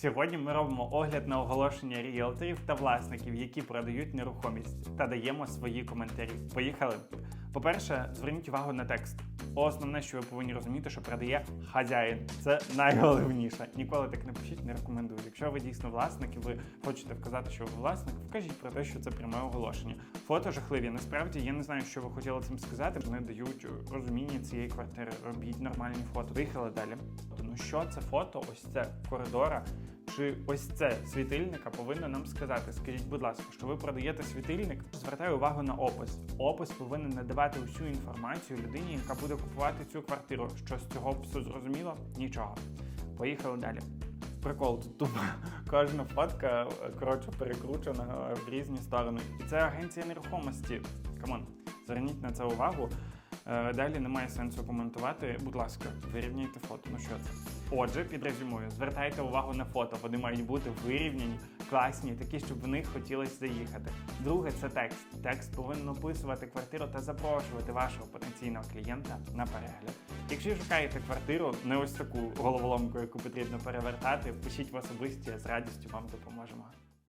Сьогодні ми робимо огляд на оголошення ріелторів та власників, які продають нерухомість, та даємо свої коментарі. Поїхали. По-перше, зверніть увагу на текст. Основне, що ви повинні розуміти, що продає хазяїн. Це найголовніше. Ніколи так не пишіть, не рекомендую. Якщо ви дійсно власник і ви хочете вказати, що ви власник, вкажіть про те, що це пряме оголошення. Фото жахливі. Насправді я не знаю, що ви хотіли цим сказати. Вони дають розуміння цієї квартири. Робіть нормальні фото. Поїхали далі. Ну що це фото? Ось це коридора. Чи ось це світильника повинно нам сказати? Скажіть, будь ласка, що ви продаєте світильник? Звертаю увагу на опис. Опис повинен надавати усю інформацію людині, яка буде купувати цю квартиру. Що з цього псу зрозуміло? Нічого. Поїхали далі. Прикол, тут тупо кожна фотка е, коротше перекручена в різні сторони. І це агенція нерухомості. Камон, зверніть на це увагу. Е, Далі немає сенсу коментувати. Будь ласка, вирівняйте фото. Ну що це? Отже, підрезюмую, звертайте увагу на фото. Вони мають бути вирівняні, класні, такі, щоб в них хотілося заїхати. Друге, це текст. Текст повинен описувати квартиру та запрошувати вашого потенційного клієнта на перегляд. Якщо шукаєте квартиру, не ось таку головоломку, яку потрібно перевертати, пишіть в особисті, з радістю вам допоможемо.